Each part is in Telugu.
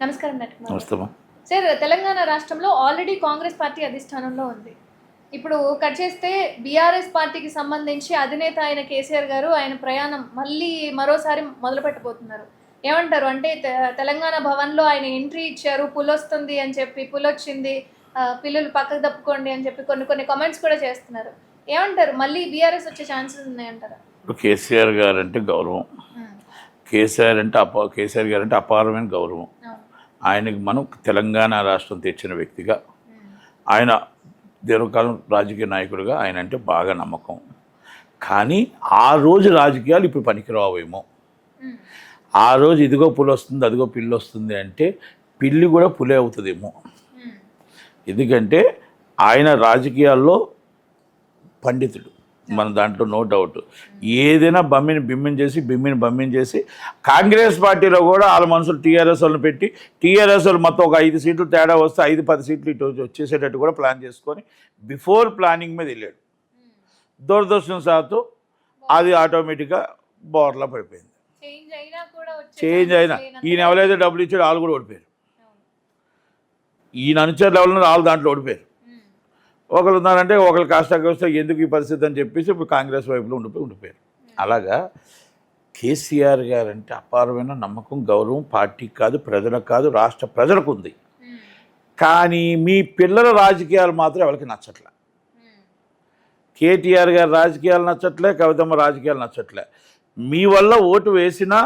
నమస్కారం సార్ తెలంగాణ రాష్ట్రంలో ఆల్రెడీ కాంగ్రెస్ పార్టీ అధిష్టానంలో ఉంది. ఇప్పుడు కట్ చేస్తే బీఆర్ఎస్ పార్టీకి సంబంధించి అధినేత అయిన కేసీఆర్ గారు ఆయన ప్రయాణం మళ్ళీ మరోసారి మొదలు పెట్టబోతున్నారు. ఏమంటారు? అంటే తెలంగాణ భవన్లో ఆయన ఎంట్రీ ఇచ్చారు పుల్ వస్తుంది అని చెప్పి పుల్ వచ్చింది ఆ, పిల్లలు పక్కకు తప్పుకోండి అని చెప్పి కొన్ని కొన్ని కామెంట్స్ కూడా చేస్తున్నారు. ఏమంటారు? మళ్ళీ బీఆర్ఎస్ వచ్చే ఛాన్సెస్ ఉన్నాయంటారా? ఇప్పుడు కేసీఆర్ గారు అంటే గౌరవం కేసీఆర్ అంటే అపా కేసీఆర్ గారు అంటే అపారమైన గౌరవం. ఆయనకి మనం తెలంగాణ రాష్ట్రం తెచ్చిన వ్యక్తిగా ఆయన దీర్ఘకాలం రాజకీయ నాయకుడిగా ఆయన అంటే బాగా నమ్మకం. కానీ ఆ రోజు రాజకీయాలు ఇప్పుడు పనికిరావేమో. ఆ రోజు ఇదిగో పులి వస్తుంది అదిగో పిల్లి వస్తుంది అంటే పిల్లి కూడా పులే అవుతుందేమో. ఎందుకంటే ఆయన రాజకీయాల్లో పండితుడు. మన దాంట్లో నో డౌట్ ఏదైనా బమ్మిని బిమ్మిని చేసి బిమ్మిని బమ్మిని చేసి కాంగ్రెస్ పార్టీలో కూడా వాళ్ళ మనుషులు టీఆర్ఎస్ వాళ్ళని పెట్టి టీఆర్ఎస్ వాళ్ళు మొత్తం ఒక ఐదు సీట్లు తేడా వస్తే ఐదు పది సీట్లు ఇటు వచ్చేసేటట్టు కూడా ప్లాన్ చేసుకొని బిఫోర్ ప్లానింగ్ మీద వెళ్ళాడు. దురదృష్టం శాతం అది ఆటోమేటిక్గా బోర్లా పడిపోయింది. చేంజ్ అయినా ఈయన ఎవరైతే డబ్బులు ఇచ్చాడో వాళ్ళు కూడా ఓడిపోయారు. ఈయన అనుచరు లెవెల్లో వాళ్ళు దాంట్లో ఓడిపోయారు. ఒకరు ఉన్నారంటే ఒకరు కష్టానికి వస్తే ఎందుకు ఈ పరిస్థితి అని చెప్పేసి ఇప్పుడు కాంగ్రెస్ వైపులో ఉండిపోయి ఉండిపోయారు. అలాగా కేసీఆర్ గారు అంటే అపారమైన నమ్మకం గౌరవం పార్టీకి కాదు ప్రజలకు కాదు రాష్ట్ర ప్రజలకు ఉంది ఉమ్, కానీ మీ పిల్లల రాజకీయాలు మాత్రం ఎవరికి నచ్చట్లే. ఉమ్, కేటీఆర్ గారి రాజకీయాలు నచ్చట్లే కవితమ్మ రాజకీయాలు నచ్చట్లే. మీ వల్ల ఓటు వేసినా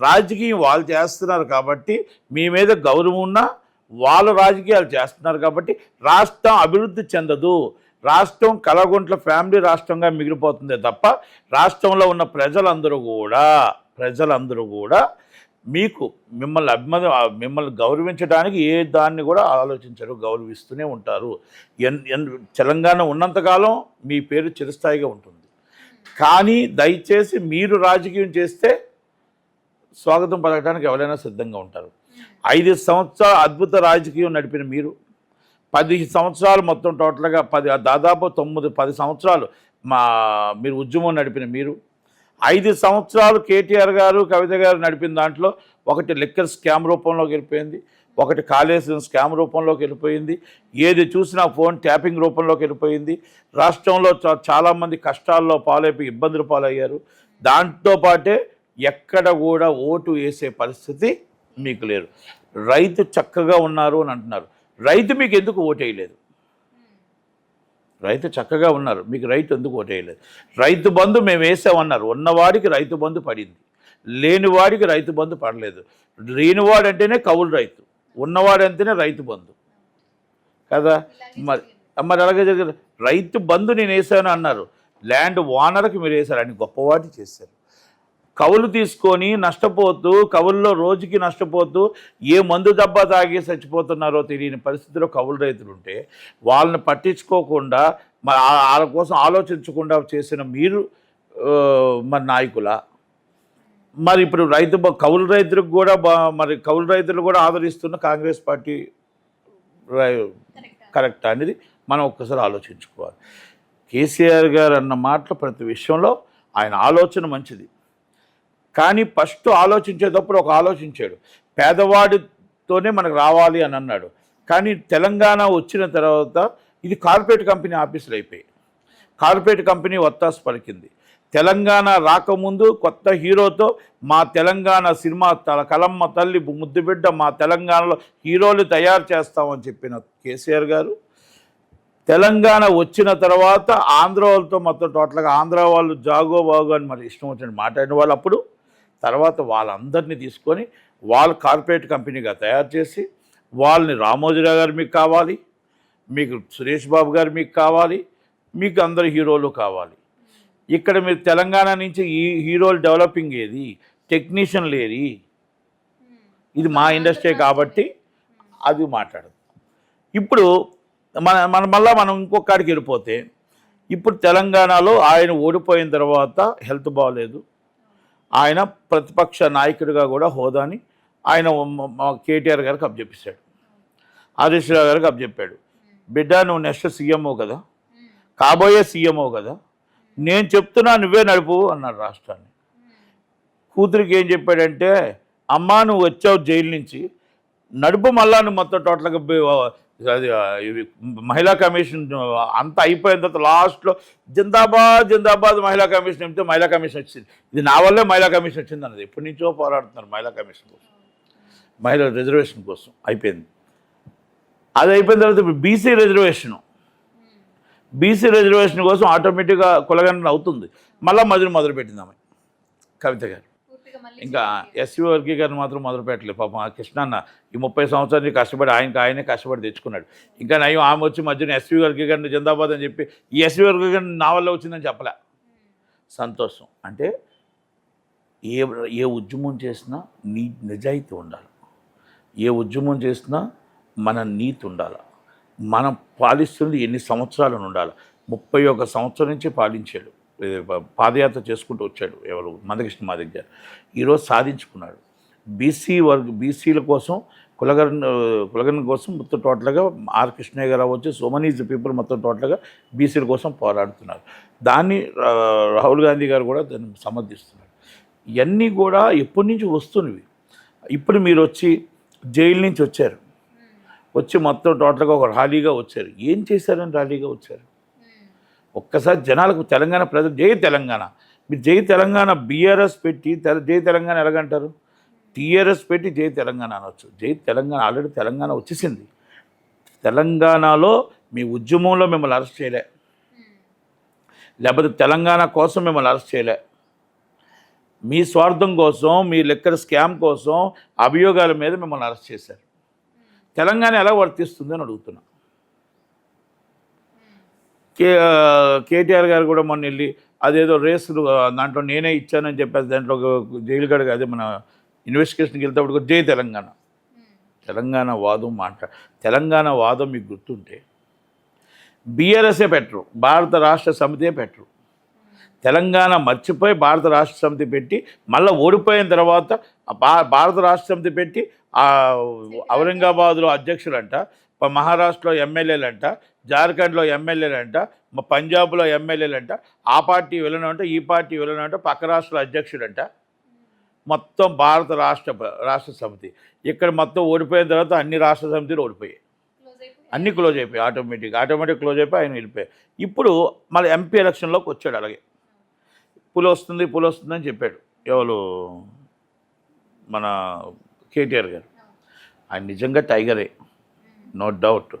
రాజకీయం వాళ్ళు చేస్తున్నారు కాబట్టి మీ మీద గౌరవం ఉన్నా వాళ్ళ రాజకీయాలు చేస్తున్నారు కాబట్టి రాష్ట్రం అభివృద్ధి చెందదు. రాష్ట్రం కలగుంట్ల ఫ్యామిలీ రాష్ట్రంగా మిగిలిపోతుందే తప్ప రాష్ట్రంలో ఉన్న ప్రజలందరూ కూడా ప్రజలందరూ కూడా మీకు మిమ్మల్ని అభిమాన మిమ్మల్ని గౌరవించడానికి ఏ దాన్ని కూడా ఆలోచించరు గౌరవిస్తూనే ఉంటారు. ఎన్ ఎన్ తెలంగాణ ఉన్నంతకాలం మీ పేరు చిరస్థాయిగా ఉంటుంది. కానీ దయచేసి మీరు రాజకీయం చేస్తే స్వాగతం పలకడానికి ఎవరైనా సిద్ధంగా ఉంటారు. ఐదు సంవత్సరాలు అద్భుత రాజకీయం నడిపిన మీరు పది సంవత్సరాలు మొత్తం టోటల్గా పది దాదాపు తొమ్మిది పది సంవత్సరాలు మా మీరు ఉద్యమం నడిపిన మీరు. ఐదు సంవత్సరాలు కేటీఆర్ గారు కవిత గారు నడిపిన దాంట్లో ఒకటి లిక్కర్ స్కామ్ రూపంలోకి వెళ్ళిపోయింది ఒకటి కాళేశ్వరం స్కామ్ రూపంలోకి వెళ్ళిపోయింది ఏది చూసినా ఫోన్ ట్యాపింగ్ రూపంలోకి వెళ్ళిపోయింది. రాష్ట్రంలో చాలామంది కష్టాల్లో పాలైపోయి ఇబ్బందులు పాలయ్యారు. దాంతో పాటే ఎక్కడ కూడా ఓటు వేసే పరిస్థితి మీకు లేరు. రైతు చక్కగా ఉన్నారు అని అంటున్నారు. రైతు మీకు ఎందుకు ఓటేయలేదు? రైతు చక్కగా ఉన్నారు. మీకు రైతు ఎందుకు ఓటేయలేదు? రైతు బంధు మేము వేసామన్నారు. ఉన్నవాడికి రైతు బంధు పడింది. లేనివాడికి రైతు బంధు పడలేదు. లేనివాడు అంటేనే కౌలు రైతు. ఉన్నవాడు అంటేనే రైతు బంధు. కదా? మరి మరి అలాగే జరిగింది. రైతు బంధు నేను వేసాను అన్నారు. ల్యాండ్ ఓనర్కి మీరు వేశారు అని గొప్పవాటి చేశారు. కవులు తీసుకొని నష్టపోతూ కవుల్లో రోజుకి నష్టపోతూ ఏ మందు దెబ్బ తాగి చచ్చిపోతున్నారో తెలియని పరిస్థితిలో కవులు రైతులు ఉంటే వాళ్ళని పట్టించుకోకుండా వాళ్ళ కోసం ఆలోచించకుండా చేసిన మీరు మరి నాయకుల. మరి ఇప్పుడు రైతు కవులు కౌలు రైతులకు కూడా మరి కౌలు రైతులు కూడా ఆదరిస్తున్న కాంగ్రెస్ పార్టీ కరెక్ట్ అనేది మనం ఒక్కసారి ఆలోచించుకోవాలి. కేసీఆర్ గారు అన్న మాటలు ప్రతి విషయంలో ఆయన ఆలోచన మంచిది. కానీ ఫస్ట్ ఆలోచించేటప్పుడు ఒక ఆలోచించాడు. పేదవాడితోనే మనకు రావాలి అని అన్నాడు. కానీ తెలంగాణ వచ్చిన తర్వాత ఇది కార్పొరేట్ కంపెనీ ఆఫీసులు అయిపోయాయి. కార్పొరేట్ కంపెనీ వత్తాసు పలికింది. తెలంగాణ రాకముందు కొత్త హీరోతో మా తెలంగాణ సినిమా తల కలమ్మ తల్లి ముద్దుబిడ్డ మా తెలంగాణలో హీరోలు తయారు చేస్తామని చెప్పిన కేసీఆర్ గారు తెలంగాణ వచ్చిన తర్వాత ఆంధ్ర వాళ్ళతో మొత్తం టోటల్గా ఆంధ్ర వాళ్ళు జాగో బాగో అని మరి ఇష్టం వచ్చిన మాట్లాడిన వాళ్ళు అప్పుడు తర్వాత వాళ్ళందరినీ తీసుకొని వాళ్ళు కార్పొరేట్ కంపెనీగా తయారు చేసి వాళ్ళని రామోజీరావు గారు మీకు కావాలి మీకు సురేష్ బాబు గారు మీకు కావాలి మీకు అందరు హీరోలు కావాలి. ఇక్కడ మీరు తెలంగాణ నుంచి ఈ హీరోలు డెవలపింగ్ ఏది? టెక్నీషియన్లు ఏది ఇది మా ఇండస్ట్రీ కాబట్టి అది మాట్లాడదు. ఇప్పుడు మన మన మళ్ళా మనం ఇంకొకడికి వెళ్ళిపోతే ఇప్పుడు తెలంగాణలో ఆయన ఓడిపోయిన తర్వాత హెల్త్ బాగలేదు ఆయన ప్రతిపక్ష నాయకుడిగా కూడా హోదాని ఆయన మా కేటీఆర్ గారికి అప్పచెప్పాడు హరీష్ రావు గారికి అప్పచెప్పాడు. బిడ్డ నువ్వు నెక్స్ట్ సీఎంఓ కదా. కాబోయే సీఎంఓ కదా. నేను చెప్తున్నా నువ్వే నడుపు అన్నాడు రాష్ట్రాన్ని. కూతురికి ఏం చెప్పాడంటే అమ్మా నువ్వు వచ్చావు జైలు నుంచి. నడుపు మళ్ళా నువ్వు మొత్తం టోటల్గా అది ఇవి మహిళా కమిషన్ అంతా అయిపోయిన తర్వాత లాస్ట్లో జిందాబాద్ జిందాబాద్ మహిళా కమిషన్ చెప్తే మహిళా కమిషన్ వచ్చింది. ఇది నా వల్లే మహిళా కమిషన్ వచ్చింది అన్నది. ఎప్పటి నుంచో పోరాడుతున్నారు మహిళా కమిషన్ కోసం. మహిళల రిజర్వేషన్ కోసం అయిపోయింది. అది అయిపోయిన తర్వాత ఇప్పుడు బీసీ రిజర్వేషను. బీసీ రిజర్వేషన్ కోసం ఆటోమేటిక్గా కులగణన అవుతుంది. మళ్ళీ మొదలు మొదలుపెట్టింది ఆమె. కవిత గారు. ఇంకా ఎస్సీ వర్గీకరణ మాత్రం మొదలు పెట్టలేదు పాపం ఆ కృష్ణన్న ఈ ముప్పై సంవత్సరాలు కష్టపడి ఆయనకి ఆయనే కష్టపడి తెచ్చుకున్నాడు. ఇంకా నయం ఆమె వచ్చి మధ్యన ఎస్సీ వర్గీకరణ జిందాబాద్ అని చెప్పి ఈ ఎస్సీ వర్గీకరణ నా వల్ల వచ్చిందని చెప్పలే. సంతోషం. అంటే ఏ ఏ ఉద్యమం చేసినా నీ నిజాయితీ ఉండాలి. ఏ ఉద్యమం చేసినా మన నీతి ఉండాలి. మనం పాలిస్తుంది ఎన్ని సంవత్సరాలు ఉండాలి. ముప్పై ఒక సంవత్సరం నుంచి పాలించాడు. పాదయాత్ర చేసుకుంటూ వచ్చాడు ఎవరు? మందకృష్ణ మా దగ్గర ఈరోజు సాధించుకున్నాడు. బీసీ వర్గ బీసీల కోసం కులగరణ కులగరణ కోసం మొత్తం టోటల్గా ఆర్ కృష్ణయ్య గారు అవ్వచ్చు సో మనీ పీపుల్ మొత్తం టోటల్గా బీసీల కోసం పోరాడుతున్నారు. దాన్ని రాహుల్ గాంధీ గారు కూడా దాన్ని సమర్థిస్తున్నారు. ఇవన్నీ కూడా ఎప్పటి నుంచి వస్తున్నవి? ఇప్పుడు మీరు వచ్చి జైలు నుంచి వచ్చారు. వచ్చి మొత్తం టోటల్గా ఒక ర్యాలీగా వచ్చారు. ఏం చేశారని ర్యాలీగా వచ్చారు? ఒక్కసారి జనాలకు తెలంగాణ ప్రజలు జై తెలంగాణ. మీరు జై తెలంగాణ బీఆర్ఎస్ పెట్టి తెల జై తెలంగాణ ఎలాగంటారు? టీఆర్ఎస్ పెట్టి జై తెలంగాణ అనొచ్చు. జై తెలంగాణ ఆల్రెడీ తెలంగాణ వచ్చేసింది. తెలంగాణలో మీ ఉద్యమంలో మిమ్మల్ని అరెస్ట్ చేయలే. లేకపోతే తెలంగాణ కోసం మిమ్మల్ని అరెస్ట్ చేయలే. మీ స్వార్థం కోసం మీ లెక్కల స్కామ్ కోసం అభియోగాల మీద మిమ్మల్ని అరెస్ట్ చేశారు. తెలంగాణ ఎలా వర్తిస్తుంది అని అడుగుతున్నాను కే కేటీఆర్ గారు కూడా మొన్న వెళ్ళి అదేదో రేసులు దాంట్లో నేనే ఇచ్చానని చెప్పేసి దాంట్లో ఒక జైలు గడికి అదే మన ఇన్వెస్టిగేషన్కి వెళ్తేప్పుడు జై తెలంగాణ. తెలంగాణ వాదం మాట తెలంగాణ వాదం మీకు గుర్తుంటే బీఆర్ఎస్ఏ పెట్టరు భారత రాష్ట్ర సమితే పెట్టరు. తెలంగాణ మర్చిపోయి భారత రాష్ట్ర సమితి పెట్టి మళ్ళీ ఓడిపోయిన తర్వాత భా- భారత రాష్ట్ర సమితి పెట్టి ఔరంగాబాద్లో అధ్యక్షులంట ప- మహారాష్ట్రలో ఎమ్మెల్యేలంట జార్ఖండ్లో ఎమ్మెల్యేలంట మ- పంజాబ్లో ఎమ్మెల్యేలంట ఆ పార్టీ వెళ్ళనంట ఈ పార్టీ వెళ్ళనంట పక్క రాష్ట్రాల అధ్యక్షుడంట. మొత్తం భారత రాష్ట్ర రాష్ట్ర సమితి. ఇక్కడ మొత్తం ఓడిపోయిన తర్వాత అన్ని రాష్ట్ర సమితిలు ఓడిపోయాయి. అన్ని క్లోజ్ అయిపోయాయి ఆటోమేటిక్ ఆటోమేటిక్ క్లోజ్ అయిపోయి ఆయన వెళ్ళిపోయాయి ఇప్పుడు మళ్ళీ ఎంపీ ఎలక్షన్లోకి వచ్చాడు అలాగే. పులి వస్తుంది పులి వస్తుందని చెప్పాడు. ఎవరు? మన కేటీఆర్ గారు. ఆయన నిజంగా టైగరే నో డౌట్.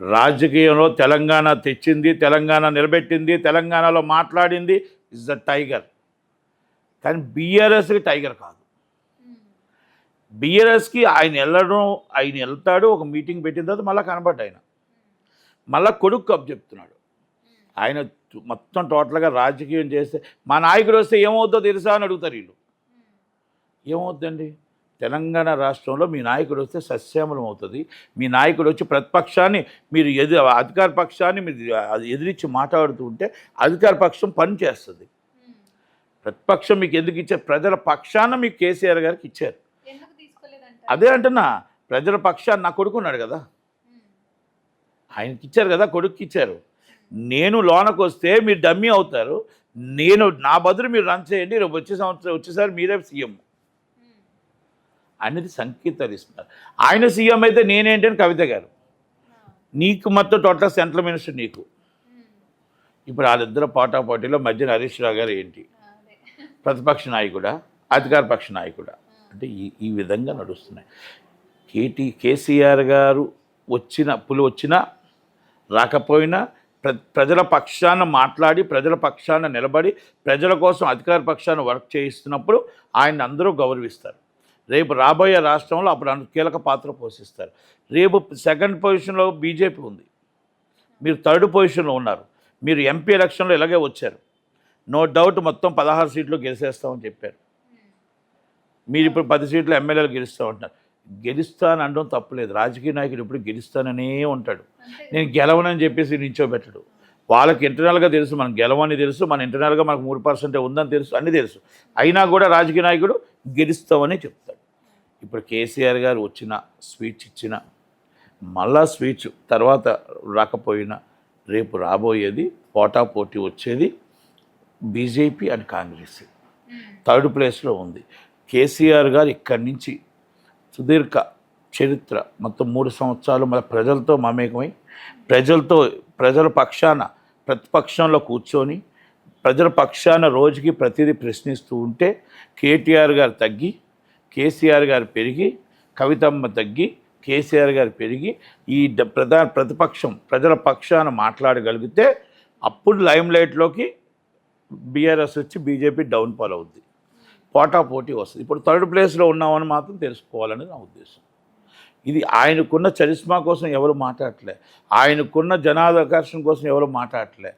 రాజకీయంలో తెలంగాణ తెచ్చింది తెలంగాణ నిలబెట్టింది తెలంగాణలో మాట్లాడింది ఇస్ ద టైగర్. కానీ బీఆర్ఎస్కి టైగర్ కాదు. బీఆర్ఎస్కి ఆయన వెళ్ళడం ఆయన వెళ్తాడు ఒక మీటింగ్ పెట్టిన తర్వాత మళ్ళీ కనబడ్డా ఆయన. మళ్ళీ కొడుకు కప్ చెప్తున్నాడు. ఆయన మొత్తం టోటల్గా రాజకీయం చేస్తే మా నాయకుడు వస్తే ఏమవుతుందో తెలుసా అని అడుగుతారు వీళ్ళు. ఏమవుతుందండి తెలంగాణ రాష్ట్రంలో మీ నాయకుడు వస్తే సస్యామలం అవుతుంది. మీ నాయకుడు వచ్చి ప్రతిపక్షాన్ని మీరు ఎదు అధికార పక్షాన్ని మీరు అది ఎదిరించి మాట్లాడుతూ ఉంటే అధికార పక్షం పని చేస్తుంది. ప్రతిపక్షం మీకు ఎందుకు ఇచ్చారు? ప్రజల పక్షాన మీకు కేసీఆర్ గారికి ఇచ్చారు. అదే అంటున్నా ప్రజల పక్షాన్ని నా కొడుకున్నాడు కదా. ఆయనకి ఇచ్చారు కదా కొడుక్కి ఇచ్చారు. నేను లోనకు వస్తే మీరు డమ్మీ అవుతారు. నేను నా బదులు మీరు రన్ చేయండి రేపు వచ్చే సంవత్సరం వచ్చేసారి మీరే సీఎం. అనేది సంకేతాలు ఇస్తున్నారు ఆయన సీఎం అయితే నేనేంటని కవిత గారు. నీకు మొత్తం టోటల్ సెంట్రల్ మినిస్టర్ నీకు. ఇప్పుడు వాళ్ళిద్దరు పోటాపోటీలో మధ్యన హరీష్ రావు గారు ఏంటి? ప్రతిపక్ష నాయకుడా? అధికార పక్ష నాయకుడా? అంటే ఈ ఈ విధంగా నడుస్తున్నాయి. కేటీ కేసీఆర్ గారు వచ్చిన పులు వచ్చినా రాకపోయినా ప్ర ప్రజల పక్షాన మాట్లాడి ప్రజల పక్షాన నిలబడి ప్రజల కోసం అధికార పక్షాన వర్క్ చేయిస్తున్నప్పుడు ఆయన అందరూ గౌరవిస్తారు. రేపు రాబోయే రాష్ట్రంలో అప్పుడు కీలక పాత్ర పోషిస్తారు. రేపు సెకండ్ పొజిషన్లో బీజేపీ ఉంది. మీరు థర్డ్ పొజిషన్లో ఉన్నారు. మీరు ఎంపీ ఎలక్షన్లో ఇలాగే వచ్చారు. నో డౌట్ మొత్తం పదహారు సీట్లు గెలిచేస్తామని చెప్పారు. మీరు ఇప్పుడు పది సీట్లు ఎమ్మెల్యేలు గెలుస్తామంటున్నారు గెలుస్తాను అనడం తప్పులేదు. రాజకీయ నాయకుడు ఇప్పుడు గెలుస్తాననే ఉంటాడు. నేను గెలవనని చెప్పేసి నించోబెట్టడు వాళ్ళకి ఇంటర్నల్గా తెలుసు మనం గెలవని తెలుసు మన ఇంటర్నల్గా మనకు మూడు పర్సెంటే ఉందని తెలుసు అన్నీ తెలుసు. అయినా కూడా రాజకీయ నాయకుడు గెలుస్తామని చెప్తాడు. ఇప్పుడు కేసీఆర్ గారు వచ్చిన స్పీచ్ ఇచ్చిన మళ్ళా స్పీచ్ తర్వాత రాకపోయినా రేపు రాబోయేది పోటా పోటీ వచ్చేది బీజేపీ అండ్ కాంగ్రెస్. థర్డ్ ప్లేస్లో ఉంది. కేసీఆర్ గారు ఇక్కడి నుంచి సుదీర్ఘ చరిత్ర మొత్తం మూడు సంవత్సరాలు మన ప్రజలతో మమేకమై ప్రజలతో ప్రజల పక్షాన ప్రతిపక్షంలో కూర్చొని ప్రజల పక్షాన రోజుకి ప్రతిదీ ప్రశ్నిస్తూ ఉంటే కేటీఆర్ గారు తగ్గి కేసీఆర్ గారు పెరిగి కవితమ్మ తగ్గి కేసీఆర్ గారు పెరిగి ఈ ప్రధాన ప్రతిపక్షం ప్రజల పక్షాన మాట్లాడగలిగితే అప్పుడు లైమ్ లైట్లోకి బీఆర్ఎస్ వచ్చి బీజేపీ డౌన్ఫాల్ అవుద్ది. పోటా పోటీ వస్తుంది. ఇప్పుడు థర్డ్ ప్లేస్లో ఉన్నామని మాత్రం తెలుసుకోవాలని నా ఉద్దేశం. ఇది ఆయనకున్న చరిస్మా కోసం ఎవరు మాట్లాడలే ఆయనకున్న జనాకర్షణ కోసం ఎవరు మాట్లాడలే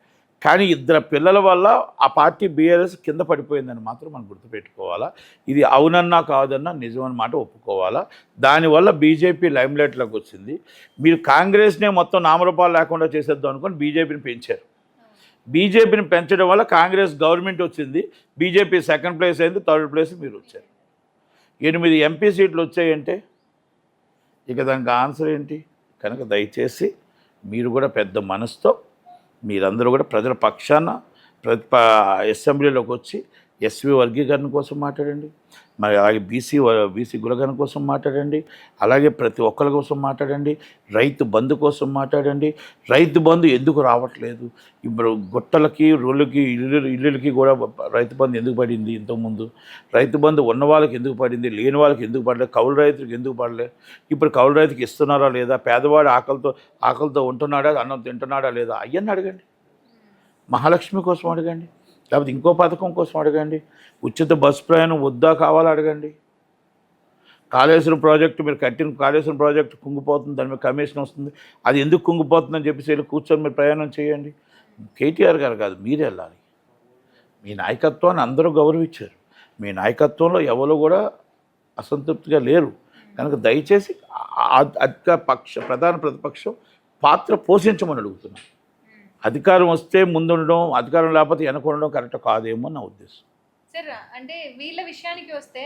కానీ ఇద్దరు పిల్లల వల్ల ఆ పార్టీ బీఆర్ఎస్ కింద పడిపోయిందని మాత్రం మనం గుర్తుపెట్టుకోవాలా. ఇది అవునన్నా కాదన్నా నిజమన్న మాట ఒప్పుకోవాలా. దానివల్ల బీజేపీ లైమ్లైట్లోకి వచ్చింది. మీరు కాంగ్రెస్నే మొత్తం నామరూపాలు లేకుండా చేసేద్దాం అనుకొని బీజేపీని పెంచారు. బీజేపీని పెంచడం వల్ల కాంగ్రెస్ గవర్నమెంట్ వచ్చింది. బీజేపీ సెకండ్ ప్లేస్ అయింది థర్డ్ ప్లేస్ మీరు వచ్చారు. ఎనిమిది ఎంపీ సీట్లు వచ్చాయంటే ఇక దానికి ఆన్సర్ ఏంటి? కనుక దయచేసి మీరు కూడా పెద్ద మనసుతో మీరందరూ కూడా ప్రజల పక్షాన ప్రతి అసెంబ్లీలోకి వచ్చి ఎస్వి వర్గీకరణ కోసం మాట్లాడండి. మరి అలాగే బీసీ బీసీ గులగన కోసం మాట్లాడండి అలాగే ప్రతి ఒక్కరి కోసం మాట్లాడండి రైతు బంధు కోసం మాట్లాడండి. రైతు బంధు ఎందుకు రావట్లేదు? ఇప్పుడు గుట్టలకి రోళ్ళకి ఇల్లు ఇల్లులకి కూడా రైతు బంధు ఎందుకు పడింది ఇంతకుముందు రైతు బంధు ఉన్న వాళ్ళకి ఎందుకు పడింది? లేని వాళ్ళకి ఎందుకు పడలేదు కౌలు రైతులకు ఎందుకు పడలేదు ఇప్పుడు కౌలు రైతుకి ఇస్తున్నారా లేదా? పేదవాడు ఆకలితో ఆకలితో ఉంటున్నాడా? అన్నం తింటున్నాడా లేదా? అయ్యని అడగండి. మహాలక్ష్మి కోసం అడగండి. లేకపోతే ఇంకో పథకం కోసం అడగండి. ఉచిత బస్సు ప్రయాణం వద్దా కావాలా అడగండి. కాళేశ్వరం ప్రాజెక్టు మీరు కట్టిన కాళేశ్వరం ప్రాజెక్టు కుంగిపోతుంది దాని మీద కమిషన్ వస్తుంది. అది ఎందుకు కుంగిపోతుందని చెప్పేసి వెళ్ళి కూర్చొని మీరు ప్రయాణం చేయండి. కేటీఆర్ గారు కాదు మీరే వెళ్ళాలి. మీ నాయకత్వాన్ని అందరూ గౌరవించారు. మీ నాయకత్వంలో ఎవరు కూడా అసంతృప్తిగా లేరు. కనుక దయచేసి అధిక పక్ష ప్రధాన ప్రతిపక్షం పాత్ర పోషించమని అడుగుతున్నాను. అధికారం వస్తే ముందుండడం అధికారం లేకపోతే వెనక ఉండడం కరెక్ట్ కాదేమో నా ఉద్దేశం. సార్ అంటే వీళ్ళ విషయానికి వస్తే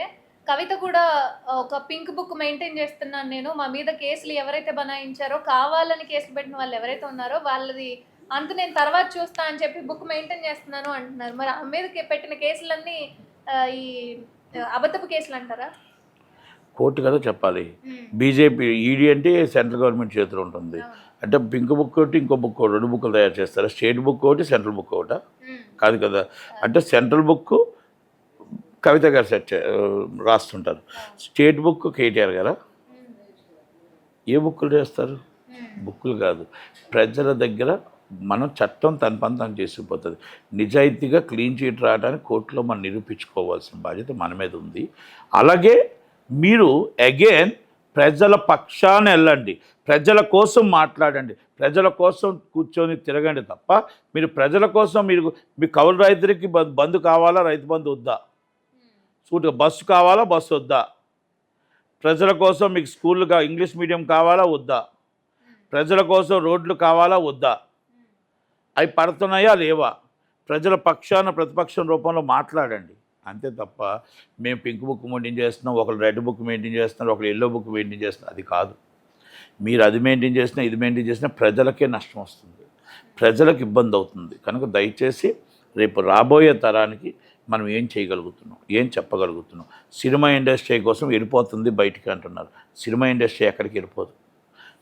కవిత కూడా ఒక పింక్ బుక్ మెయింటైన్ చేస్తున్నాను నేను. మా మీద కేసులు ఎవరైతే బనాయించారో కావాలని కేసులు పెట్టిన వాళ్ళు ఎవరైతే ఉన్నారో వాళ్ళది అంత నేను తర్వాత చూస్తా అని చెప్పి బుక్ మెయింటైన్ చేస్తున్నాను అంటున్నారు. మరి ఆ మీద పెట్టిన కేసులన్నీ ఈ అబద్ధపు కేసులు అంటారా? కోర్టు కదా చెప్పాలి. బీజేపీ ఈడీ అంటే సెంట్రల్ గవర్నమెంట్ చేతిలో ఉంటుంది. అంటే పింక్ బుక్ ఒకటి ఇంకో బుక్ ఒకటి, రెండు బుక్లు తయారు చేస్తారా? స్టేట్ బుక్ ఒకటి సెంట్రల్ బుక్ ఒకటా. కాదు కదా. అంటే central book Kavitha garu set రాస్తుంటారు. State book KTR గారా. ఏ బుక్కులు చేస్తారు. బుక్కులు కాదు. ప్రజల దగ్గర మనం చట్టం తన పని తను చేసుకుపోతుంది. నిజాయితీగా క్లీన్ చీట్ రావడానికి కోర్టులో మనం నిరూపించుకోవాల్సిన బాధ్యత మన మీద ఉంది. అలాగే మీరు అగైన్ ప్రజల పక్షాన వెళ్ళండి. ప్రజల కోసం మాట్లాడండి. ప్రజల కోసం కూర్చొని తిరగండి తప్ప మీరు ప్రజల కోసం మీరు మీ కౌలు రైతులకి బంధు కావాలా? రైతు బంధు వద్దా? సూటిగా బస్సు కావాలా? బస్సు వద్దా? ప్రజల కోసం మీకు స్కూల్గా ఇంగ్లీష్ మీడియం కావాలా? వద్దా? ప్రజల కోసం రోడ్లు కావాలా? వద్దా? అవి పడుతున్నాయా? లేవా? ప్రజల పక్షాన ప్రతిపక్షం రూపంలో మాట్లాడండి. అంతే తప్ప మేము పింక్ బుక్ మెయింటైన్ చేస్తున్నాం ఒకరు రెడ్ బుక్ మెయింటైన్ చేస్తున్నారు ఒకరు ఎల్లో బుక్ మెయింటైన్ చేస్తున్నారు. అది కాదు. మీరు అది మెయింటైన్ చేసినా ఇది మెయింటైన్ చేసినా ప్రజలకే నష్టం వస్తుంది. ప్రజలకు ఇబ్బంది అవుతుంది. కనుక దయచేసి రేపు రాబోయే తరానికి మనం ఏం చేయగలుగుతున్నాం? ఏం చెప్పగలుగుతున్నాం? సినిమా ఇండస్ట్రీ కోసం వెళ్ళిపోతుంది బయటికి అంటున్నారు. సినిమా ఇండస్ట్రీ ఎక్కడికి వెళ్ళిపోదు?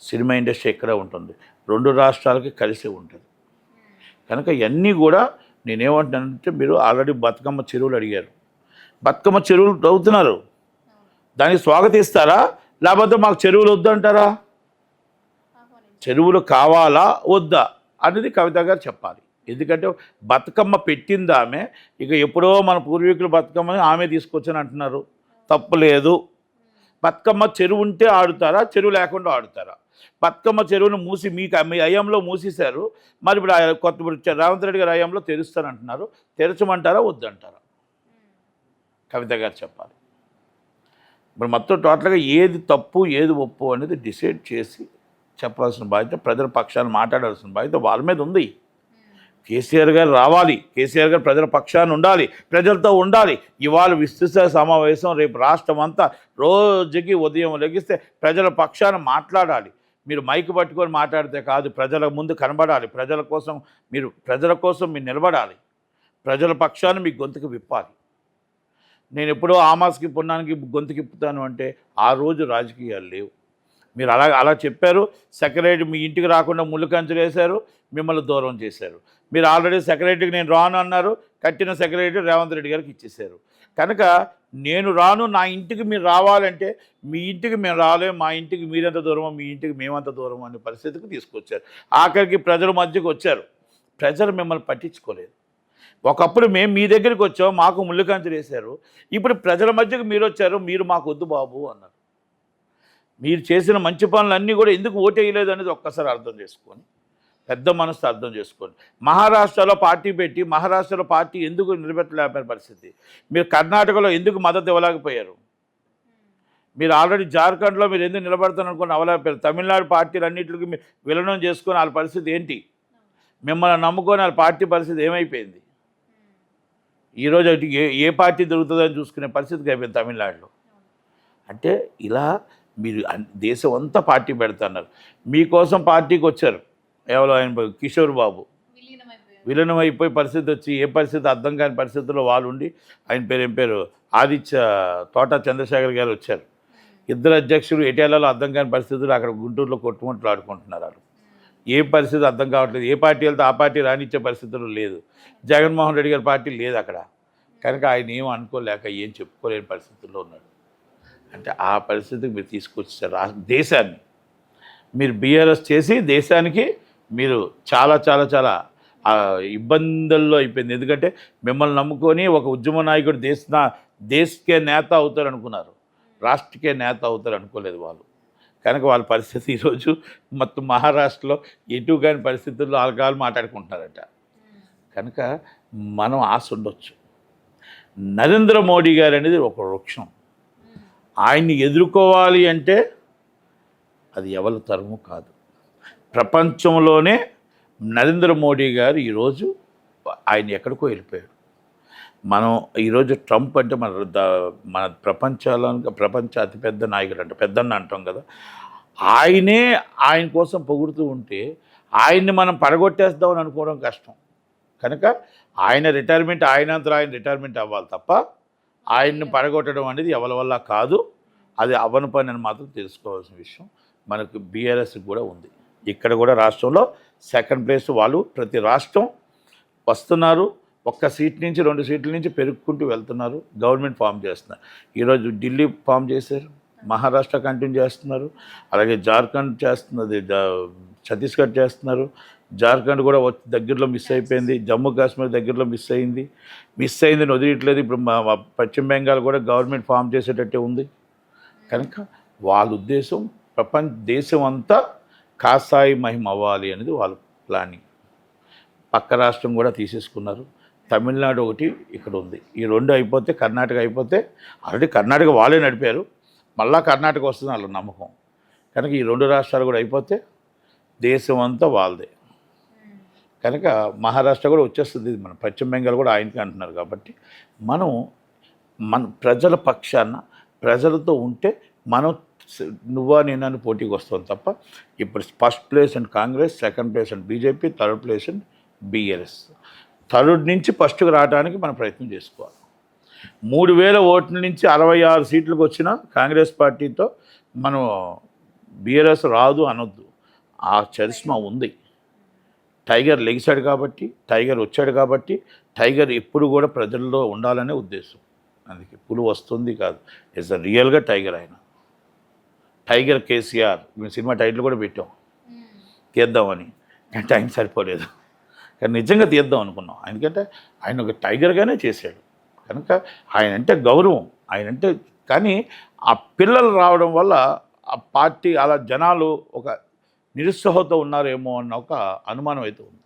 సినిమా ఇండస్ట్రీ ఎక్కడే ఉంటుంది? రెండు రాష్ట్రాలకి కలిసి ఉంటుంది. కనుక ఇవన్నీ కూడా నేనేమంటున్నానంటే మీరు ఆల్రెడీ బతుకమ్మ చెరువులు అడిగారు. బతుకమ్మ చెరువులు తవ్వుతున్నారు. దానికి స్వాగతిస్తారా? లేకపోతే మాకు చెరువులు వద్దంటారా అంటారా? చెరువులు కావాలా? వద్దా? అనేది కవిత గారు చెప్పాలి. ఎందుకంటే బతుకమ్మ పెట్టింది ఆమె. ఇక ఎప్పుడో మన పూర్వీకులు బతుకమ్మని ఆమె తీసుకొచ్చని అంటున్నారు. తప్పు లేదు. బతుకమ్మ చెరువు ఉంటే ఆడుతారా? చెరువు లేకుండా ఆడుతారా? బతుకమ్మ చెరువును మూసి మీకు మీ అయ్యంలో మూసేశారు. మరి ఇప్పుడు కొత్త రేవంత్ రెడ్డి గారి అయ్యంలో తెరుస్తానంటున్నారు. తెరచమంటారా? వద్దంటారా? కవిత గారు చెప్పాలి. ఇప్పుడు మొత్తం టోటల్గా ఏది తప్పు ఏది ఒప్పు అనేది డిసైడ్ చేసి చెప్పాల్సిన బాధ్యత ప్రజల పక్షాన్ని మాట్లాడాల్సిన బాధ్యత వాళ్ళ మీద ఉంది. కేసీఆర్ గారు రావాలి. కేసీఆర్ గారు ప్రజల పక్షాన్ని ఉండాలి. ప్రజలతో ఉండాలి. ఇవాళ విస్తృత సమావేశం రేపు రాష్ట్రం అంతా రోజుకి ఉదయం లెగిస్తే ప్రజల పక్షాన మాట్లాడాలి. మీరు మైక్ పట్టుకొని మాట్లాడితే కాదు ప్రజల ముందు కనబడాలి. ప్రజల కోసం మీరు ప్రజల కోసం మీరు నిలబడాలి. ప్రజల పక్షాన్ని మీ గొంతుకు విప్పాలి. నేను ఎప్పుడో ఆమాస్కి పున్నానికి గొంతుకిప్పుతాను అంటే ఆ రోజు రాజకీయాలు లేవు. మీరు అలా అలా చెప్పారు. సెక్రటరీ మీ ఇంటికి రాకుండా ముళ్ళు వేశారు. మిమ్మల్ని దూరం చేశారు. మీరు ఆల్రెడీ సెక్రటరీకి నేను రాను అన్నారు. కట్టిన సెక్రటరీ రేవంత్ రెడ్డి గారికి ఇచ్చేశారు. కనుక నేను రాను నా ఇంటికి మీరు రావాలంటే మీ ఇంటికి మేము రాలేము మా ఇంటికి మీరెంత దూరమో మీ ఇంటికి మేమంత దూరమో అనే పరిస్థితికి తీసుకొచ్చారు. ఆఖరికి ప్రజల మధ్యకి వచ్చారు. ప్రజలు మిమ్మల్ని పట్టించుకోలేదు. ఒకప్పుడు మేము మీ దగ్గరికి వచ్చాం మాకు ముళ్ళు వేశారు. ఇప్పుడు ప్రజల మధ్యకి మీరు వచ్చారు మీరు మాకు వద్దు బాబు అన్నారు. మీరు చేసిన మంచి పనులన్నీ కూడా ఎందుకు ఓటేయలేదు అనేది ఒక్కసారి అర్థం చేసుకొని పెద్ద మనసు అర్థం చేసుకోండి. మహారాష్ట్రలో పార్టీ పెట్టి మహారాష్ట్రలో పార్టీ ఎందుకు నిలబెట్టలేకపోయిన పరిస్థితి? మీరు కర్ణాటకలో ఎందుకు మద్దతు ఇవ్వలేకపోయారు? మీరు ఆల్రెడీ జార్ఖండ్లో మీరు ఎందుకు నిలబడతాను అనుకుని అవ్వలేకపోయారు తమిళనాడు పార్టీలు అన్నింటికి మీరు విలనం చేసుకొని వాళ్ళ పరిస్థితి ఏంటి? మిమ్మల్ని నమ్ముకొని వాళ్ళ పార్టీ పరిస్థితి ఏమైపోయింది? ఈరోజు ఏ ఏ పార్టీ దొరుకుతుందని చూసుకునే పరిస్థితికి అయిపోయింది తమిళనాడులో. అంటే ఇలా మీరు అన్- దేశం అంతా పార్టీ పెడుతున్నారు. మీకోసం పార్టీకి వచ్చారు. ఎవరో ఆయన కిషోర్ బాబు. విలీనమైపోయారు. విలీనం అయిపోయి పరిస్థితి వచ్చి ఏ పరిస్థితి అర్థం కాని పరిస్థితుల్లో వాళ్ళు ఉండి ఆయన పేరు ఏం పేరు? ఆదిత్య తోట చంద్రశేఖర్ గారు వచ్చారు. ఇద్దరు అధ్యక్షులు ఎటేళ్ళలో అర్థం కాని పరిస్థితులు అక్కడ గుంటూరులో కొట్టుకుంటూ ఆడుకుంటున్నారు వాళ్ళు. ఏ పరిస్థితి అర్థం కావట్లేదు. ఏ పార్టీ వెళ్తే ఆ పార్టీ రానిచ్చే పరిస్థితులు లేదు. జగన్మోహన్ రెడ్డి గారి పార్టీ లేదు అక్కడ. కనుక ఆయన ఏం అనుకోలేక ఏం చెప్పుకోలేని పరిస్థితుల్లో ఉన్నాడు. అంటే ఆ పరిస్థితికి మీరు తీసుకొచ్చారు. దేశాన్ని. మీరు బీఆర్ఎస్ చేసి దేశానికి మీరు చాలా చాలా చాలా ఇబ్బందుల్లో అయిపోయింది. ఎందుకంటే మిమ్మల్ని నమ్ముకొని ఒక ఉద్యమ నాయకుడు దేశ దేశకే నేత అవుతారు అనుకున్నారు రాష్ట్రకే నేత అవుతారు అనుకోలేదు వాళ్ళు. కనుక వాళ్ళ పరిస్థితి ఈరోజు మొత్తం మహారాష్ట్రలో ఎటు కాని పరిస్థితుల్లో ఆల్కహాల్ మాట్లాడుకుంటున్నారట. కనుక మనం ఆశ ఉండొచ్చు. నరేంద్ర మోడీ గారు అనేది ఒక వృక్షం. ఆయన్ని ఎదుర్కోవాలి అంటే అది ఎవరి తరము కాదు. ప్రపంచంలోనే నరేంద్ర మోడీ గారు ఈరోజు ఆయన ఎక్కడికో వెళ్ళిపోయాడు మనం ఈరోజు ట్రంప్ అంటే మన ద- మన ప్రపంచాలను ప్రపంచ అతిపెద్ద నాయకుడు అంటే పెద్దన్న అంటాం కదా. ఆయనే ఆయన కోసం పొగుడుతూ ఉంటే ఆయన్ని మనం పడగొట్టేద్దామని అనుకోవడం కష్టం. కనుక ఆయన రిటైర్మెంట్ ఆయనంతా ఆయన రిటైర్మెంట్ అవ్వాలి తప్ప ఆయన్ని పడగొట్టడం అనేది ఎవరి వల్ల కాదు అది అవ్వని పని అని మాత్రం తెలుసుకోవాల్సిన విషయం మనకు బీఆర్ఎస్ కూడా ఉంది. ఇక్కడ కూడా రాష్ట్రంలో సెకండ్ ప్లేస్ వాళ్ళు ప్రతి రాష్ట్రం వస్తున్నారు. ఒక్క సీట్ నుంచి రెండు సీట్ల నుంచి పెరుక్కుంటూ వెళ్తున్నారు. గవర్నమెంట్ ఫామ్ చేస్తున్నారు. ఈరోజు ఢిల్లీ ఫామ్ చేశారు. మహారాష్ట్ర కంటిన్యూ చేస్తున్నారు. అలాగే జార్ఖండ్ చేస్తున్నది జా- ఛత్తీస్గఢ్ చేస్తున్నారు. జార్ఖండ్ కూడా వచ్చి దగ్గరలో మిస్ అయిపోయింది. జమ్మూ కాశ్మీర్ దగ్గరలో మిస్ అయింది. మిస్ అయిందని వదిలేయట్లేదు. ఇప్పుడు మా పశ్చిమ బెంగాల్ కూడా గవర్నమెంట్ ఫామ్ చేసేటట్టే ఉంది. కనుక వాళ్ళ ఉద్దేశం ప్రపంచ దేశం అంతా కాసాయి మహిమ అవ్వాలి అనేది వాళ్ళ ప్లానింగ్ పక్క రాష్ట్రం కూడా తీసేసుకున్నారు. తమిళనాడు ఒకటి ఇక్కడ ఉంది. ఈ రెండు అయిపోతే కర్ణాటక అయిపోతే ఆల్రెడీ కర్ణాటక వాళ్ళే నడిపారు. మళ్ళా కర్ణాటక వస్తుంది వాళ్ళ నమ్మకం. కనుక ఈ రెండు రాష్ట్రాలు కూడా అయిపోతే దేశం అంతా వాళ్ళదే. కనుక మహారాష్ట్ర కూడా వచ్చేస్తుంది. మన పశ్చిమ బెంగాల్ కూడా ఆయనకి అంటున్నారు కాబట్టి మనం మన ప్రజల పక్షాన ప్రజలతో ఉంటే మనం నువ్వా నేనని పోటీకి వస్తాం తప్ప ఇప్పుడు first place and Congress second place and BJP third place and BRS third నుంచి ఫస్ట్కి రావడానికి మనం ప్రయత్నం చేసుకోవాలి. మూడు వేల ఓట్ల నుంచి అరవై ఆరు సీట్లకు వచ్చిన కాంగ్రెస్ పార్టీతో మనం బీఆర్ఎస్ రాదు అనొద్దు. ఆ చరిస్మా ఉంది. టైగర్ లెగిశాడు కాబట్టి టైగర్ వచ్చాడు కాబట్టి టైగర్ ఎప్పుడు కూడా ప్రజల్లో ఉండాలనే ఉద్దేశం. అందుకే పులు వస్తుంది కాదు. ఇట్స్ అ రియల్గా టైగర్ ఆయన. టైగర్ కేసీఆర్ మేము సినిమా టైటిల్ కూడా పెట్టాం. తీద్దామని. కానీ టైం సరిపోలేదు. కానీ నిజంగా తీద్దాం అనుకున్నాం. ఎందుకంటే ఆయన ఒక టైగర్గానే చేశాడు. కనుక ఆయన అంటే గౌరవం. ఆయన అంటే కానీ ఆ పిల్లలు రావడం వల్ల ఆ పార్టీ అలా జనాలు ఒక నిరుత్సాహంతో ఉన్నారేమో అన్న ఒక అనుమానం అయితే ఉంది.